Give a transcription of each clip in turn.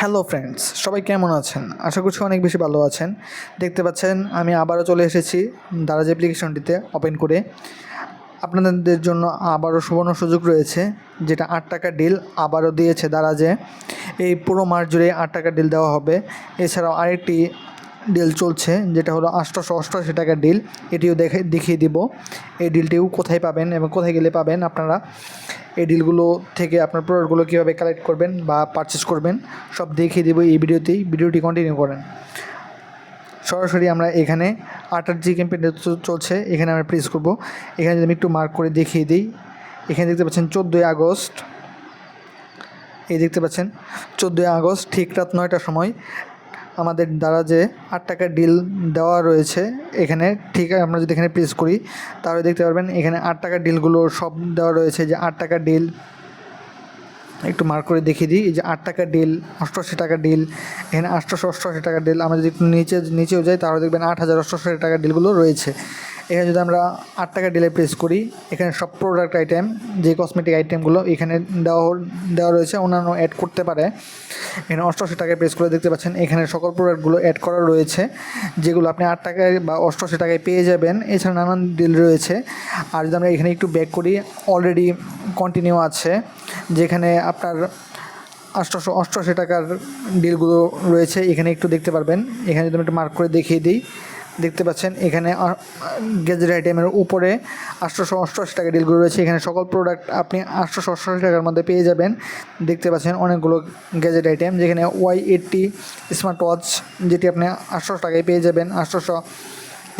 Hello friends সবাই কেমন আছেন? আশা করছি অনেক বেশি ভালো আছেন। দেখতে পাচ্ছেন, আমি আবারও চলে এসেছি দারাজ অ্যাপ্লিকেশনটিতে ওপেন করে। আপনাদের জন্য আবারও সুবর্ণ সুযোগ রয়েছে, যেটা আট টাকা ডিল আবারও দিয়েছে দারাজে। এই পুরো মাস জুড়ে আট টাকা ডিল দেওয়া হবে। এছাড়াও আরেকটি ডিল চলছে, যেটা হলো আটশোশো অষ্টআশি টাকার ডিল এটিও দেখে, দেখিয়ে দিব। এই ডিলটিও কোথায় পাবেন এবং কোথায় গেলে পাবেন আপনারা। এই ডিলগুলো থেকে আপনার প্রোডাক্টগুলো কীভাবে কালেক্ট করবেন বা পারচেস করবেন, সব দেখিয়ে দেবো এই ভিডিওতেই। ভিডিওটি কন্টিনিউ করেন। সরাসরি আমরা এখানে আটার যে ক্যাম্পেইনটা চলছে, এখানে আমরা প্রেস করব। এখানে যদি আমি একটু মার্ক করে দেখিয়ে দিই, এখানে দেখতে পাচ্ছেন চোদ্দোই আগস্ট। এই দেখতে পাচ্ছেন, চোদ্দোই আগস্ট, ঠিক রাত নয়টার সময় আমাদের দ্বারা যে আট টাকার ডিল দেওয়া রয়েছে, এখানে ঠিক আমরা যদি এখানে প্রেস করি, তাহলে দেখতে পারবেন এখানে আট টাকার ডিলগুলো সব দেওয়া রয়েছে, যে আট টাকার ডিল একটু মার্ক করে দেখিয়ে দিই যে আট টাকার ডিল অষ্টআশি টাকার ডিল এখানে আটশোশো অষ্টআশি টাকার ডিল আমরা যদি একটু নিচে, নিচেও যাই, তাহলে দেখবেন আট হাজার অষ্টআশি টাকার ডিলগুলো রয়েছে। এখানে যদি আমরা আট টাকা ডিলে প্রেস করি, এখানে সব প্রোডাক্ট আইটেম যে কসমেটিক আইটেমগুলো এখানে দেওয়া দেওয়া রয়েছে, অন্যান্য অ্যাড করতে পারে। এখানে অষ্টআশি টাকায় প্রেস করে দেখতে পাচ্ছেন, এখানে সকল প্রোডাক্টগুলো অ্যাড করা রয়েছে, যেগুলো আপনি আট টাকায় বা অষ্টআশি টাকায় পেয়ে যাবেন। এছাড়া নানান ডিল রয়েছে। আর যদি আমরা এখানে একটু ব্যাক করি অলরেডি কন্টিনিউ আছে, যেখানে আপনার আটশোশো অষ্টআশি টাকার ডিলগুলো রয়েছে, এখানে একটু দেখতে পারবেন। এখানে যদি আমি একটু মার্ক করে দেখিয়ে দিই দেখতে পাচ্ছেন, এখানে গেজেট আইটেমের উপরে আটশোশো অষ্টআশি টাকা ডিলগুলো রয়েছে। এখানে সকল প্রোডাক্ট আপনি আটশোশো অষ্টআশি টাকার মধ্যে পেয়ে যাবেন। দেখতে পাচ্ছেন অনেকগুলো গ্যাজেট আইটেম যেখানে ওয়াই এইটটি স্মার্ট ওয়াচ যেটি আপনি আটশোশো টাকায় পেয়ে যাবেন। আটশোশো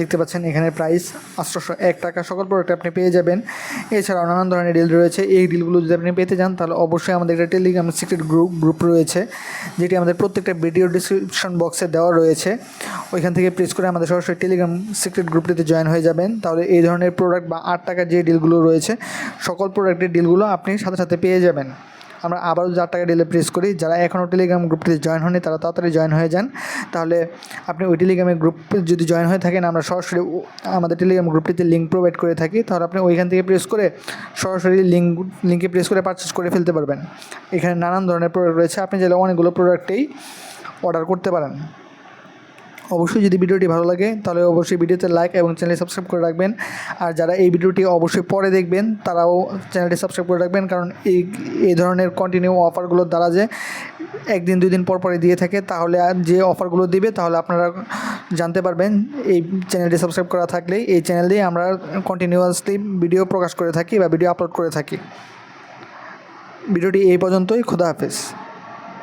দেখতে পাচ্ছেন, এখানে প্রাইস আটশোশো এক টাকা। সকল প্রোডাক্ট আপনি পেয়ে যাবেন। এছাড়াও নানান ধরনের ডিল রয়েছে। এই ডিলগুলো যদি আপনি পেতে চান, তাহলে অবশ্যই আমাদের একটা টেলিগ্রাম সিক্রেট গ্রুপ গ্রুপ রয়েছে, যেটি আমাদের প্রত্যেকটা ভিডিও ডিসক্রিপশন বক্সে দেওয়া রয়েছে। ওইখান থেকে প্রেস করে আমাদের সরাসরি টেলিগ্রাম সিক্রেট গ্রুপটিতে জয়েন হয়ে যাবেন। তাহলে এই ধরনের প্রোডাক্ট বা আট টাকার যে ডিলগুলো রয়েছে, সকল প্রোডাক্টের ডিলগুলো আপনি সাথে সাথে পেয়ে যাবেন। আমরা আবারও যার টাকা ডেলি প্রেস করি। যারা এখনও টেলিগ্রাম গ্রুপটিতে জয়েন হয়নি তারা তাড়াতাড়ি জয়েন হয়ে যান। তাহলে আপনি ওই টেলিগ্রামের গ্রুপে যদি জয়েন হয়ে থাকেন, আমরা সরাসরি আমাদের টেলিগ্রাম গ্রুপটিতে লিঙ্ক প্রোভাইড করে থাকি। তাহলে আপনি ওইখান থেকে প্রেস করে সরাসরি লিঙ্ক লিঙ্কে প্রেস করে পারচেস করে ফেলতে পারবেন। এখানে নানান ধরনের প্রোডাক্ট রয়েছে। আপনি চাইলে অনেকগুলো প্রোডাক্টেই অর্ডার করতে পারেন। অবশ্যই যদি ভিডিওটি ভালো লাগে, তাহলে অবশ্যই ভিডিওতে লাইক এবং চ্যানেল সাবস্ক্রাইব করে রাখবেন। আর যারা এই ভিডিওটি অবশ্যই পরে দেখবেন, তারাও চ্যানেলটি সাবস্ক্রাইব করে রাখবেন, কারণ এই এই ধরনের কন্টিনিউ অফারগুলোর দ্বারা যে একদিন দুই দিন পর পরে দিয়ে থাকে, তাহলে আর যে অফারগুলো দিবে, তাহলে আপনারা জানতে পারবেন, এই চ্যানেলটি সাবস্ক্রাইব করা থাকলেই, এই চ্যানেল দিয়ে আমরা কন্টিনিউয়াসলি ভিডিও প্রকাশ করে থাকি বা ভিডিও আপলোড করে থাকি। ভিডিওটি এই পর্যন্তই, খোদা হাফেজ।